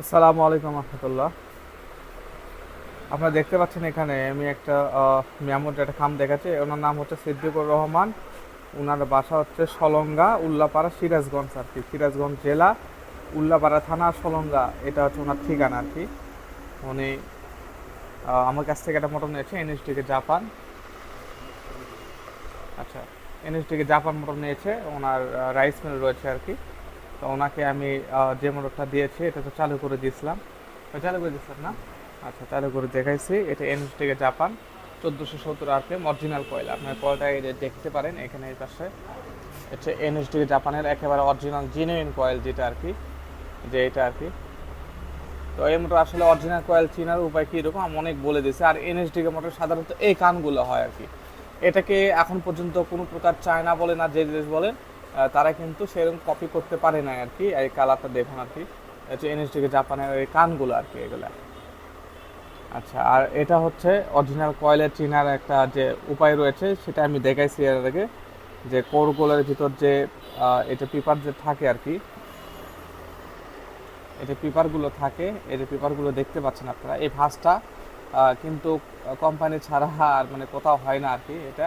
আসসালামু আলাইকুম রহমতুল্লাহ। আপনারা দেখতে পাচ্ছেন এখানে আমি একটা মিয়ামুর একটা খাম দেখাচ্ছি। ওনার নাম হচ্ছে সিদ্দিকুর রহমান। ওনার বাসা হচ্ছে সলঙ্গা, উল্লাপাড়া সিরাজগঞ্জ আর কি। সিরাজগঞ্জ জেলা, উল্লাপাড়া থানা সলঙ্গা। এটা হচ্ছে ওনার ঠিকানা আর কি। উনি আমার কাছ থেকে একটা মোটর নিয়েছে এনএসডিকে জাপান। আচ্ছা এনএসডিকে জাপান মোটর নিয়েছে। ওনার রাইস মিল রয়েছে আর কি। তো ওনাকে আমি যে মোটরটা দিয়েছি, এটা তো চালু করে দিয়েছিলাম। চালু করে দিয়েছিলাম না? আচ্ছা চালু করে দেখাইছি। এটা এনএস থেকে জাপান, চোদ্দোশো সত্তর আরপিএম অরিজিনাল কয়েল আপনার কয়েলটা দেখতে পারেন, এখানে এই পাশে। হচ্ছে এনএস থেকে জাপানের একেবারে অরিজিনাল জিনুইন কয়েল যেটা আর কি, যে এটা আর কি। তো এই মোটর আসলে অরিজিনাল কয়েল চিনার উপায় কী এরকম? আমি অনেক বলে দিয়েছি। আর এনএসডিকে মোটর সাধারণত এই কানগুলো হয় আর কি। এটাকে এখন পর্যন্ত কোনো প্রকার চায়না বলে না, যে দেশ বলেন তারা কিন্তু সেরকম কপি করতে পারে না আর কি, এই কালারটা দেখুন আর কি। এনএসডিকে জাপানের এই কানগুলো আর কি এগুলা। আচ্ছা আর এটা হচ্ছে অরিজিনাল কয়েলের চিনার একটা যে উপায় রয়েছে, সেটা আমি দেখাইছি এর আগে। যে কোরগুলোর ভিতর যে এটা পেপার যে থাকে আর কি যে পেপারগুলো থাকে এই যে পেপারগুলো দেখতে পাচ্ছেন আপনারা। এই ভাঁজটা কিন্তু কোম্পানি ছাড়া আর মানে কোথাও হয় না আর কি এটা।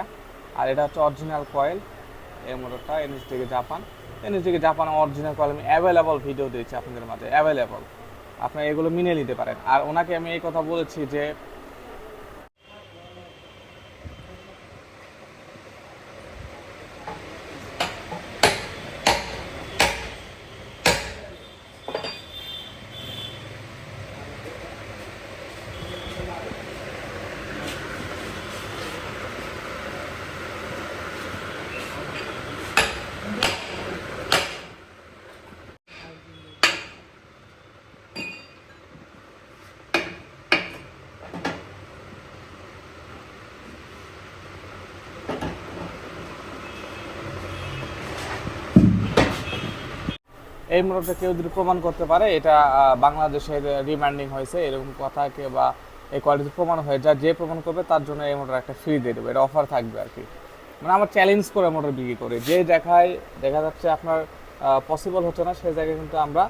আর এটা হচ্ছে অরিজিনাল কয়েল এই মোটরটা থেকে জাপান এনএস থেকে জাপান অরিজিনাল আমি অ্যাভেলেবল ভিডিও দিয়েছি আপনাদের মাঝে। অ্যাভেলেবল আপনারা এগুলো মিনে নিতে পারেন। আর ওনাকে আমি এই কথা বলেছি যে এই মোটরটা কেউ যদি প্রমাণ করতে পারে, এটা বাংলাদেশের রিমান্ডিং হয়েছে, এরকম কথা কে বা এই কোয়ালিটি প্রমাণ হয়ে যা যে প্রমাণ করবে, তার জন্য এই মোটর একটা ফ্রি দিয়ে দেবে। এটা অফার থাকবে আর কি। মানে আমরা চ্যালেঞ্জ করে মোটর বিক্রি করি। যে দেখায়, দেখা যাচ্ছে আপনার পসিবল হচ্ছে না, সেই জায়গায় কিন্তু আমরা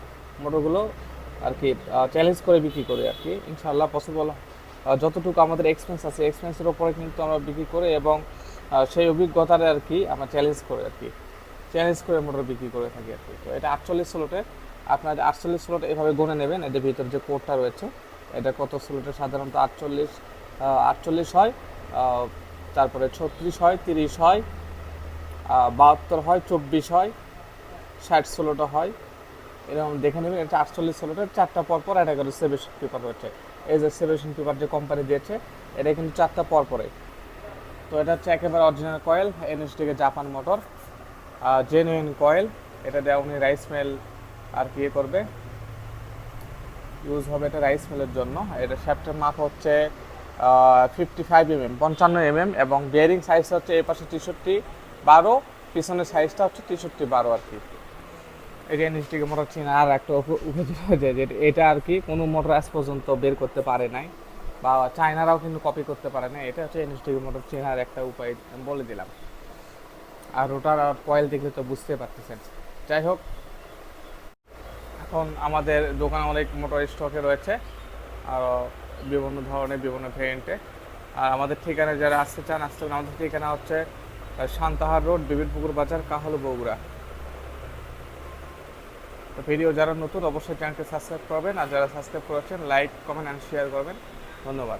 মোটরগুলো আর কি চ্যালেঞ্জ করে বিক্রি করি আর কি। ইনশাল্লাহ পসিবল যতটুকু আমাদের এক্সপেন্স আছে এক্সপেন্সের ওপরে কিন্তু আমরা বিক্রি করি এবং সেই অভিজ্ঞতার আর কি আমরা চ্যালেঞ্জ করি আর কি। চ্যালেঞ্জ করে মোটর বিক্রি করে থাকি আর কি। তো এটা আটচল্লিশ স্লোটের আপনার আটচল্লিশ স্লোট এভাবে গুনে নেবেন, এদের ভিতর যে কোডটা রয়েছে, এটা কত স্লোটে? সাধারণত আটচল্লিশ আটচল্লিশ হয় তারপরে ছত্রিশ হয়, তিরিশ হয় বাহাত্তর হয়, চব্বিশ হয়, ষাট ষোলোটা হয়। এরকম দেখে নেবেন, এটা আটচল্লিশ ষোলোটার চারটা পর পর এটা করে সেভেশন পেপার রয়েছে। এই যে সেভেশন পেপার যে কোম্পানি দিয়েছে, এটা কিন্তু চারটা পর পরে তো এটা হচ্ছে একেবারে অরিজিনাল কয়েল এনএসডিকে জাপান মোটর জেনুইন কয়েল এটা দেওয়া উনি রাইস মিল আর কি করবে? ইউজ হবে এটা রাইস মিলের জন্য। এটা শ্যাফটের মাপ হচ্ছে ফিফটি ফাইভ এমএম পঞ্চান্ন এমএম এবং বিয়ারিং সাইজ হচ্ছে এই পাশে তেষট্টি বারো, পিছনের সাইজটা হচ্ছে তেষট্টি বারো আর কি। এটা এনএসটিকে মোটর চিনা আর একটা উপ- উপযোগ যে যে, এটা আর কি কোনো মোটর আজ পর্যন্ত বের করতে পারে নাই বা চায়নারাও কিন্তু কপি করতে পারে না এটা হচ্ছে এনএসটিকে মোটর চেনার একটা উপায় বলে দিলাম। আর ওটার আর কয়েল দেখলে তো বুঝতে পারতেছেন। যাই হোক, এখন আমাদের দোকানে অনেক মোটর স্টকে রয়েছে, আর বিভিন্ন ধরনের, বিভিন্ন ভেরিয়েন্টে আর আমাদের ঠিকানা যারা আসতে চান, আসতে। আমাদের ঠিকানা হচ্ছে শান্তাহার রোড বিবিনপুকুর বাজার, কাহল বগুড়া। তো ভিডিও যারা নতুন, অবশ্যই চ্যানেলটি সাবস্ক্রাইব করবেন। আর যারা সাবস্ক্রাইব করেছেন লাইক কমেন্ট অ্যান্ড শেয়ার করবেন। ধন্যবাদ।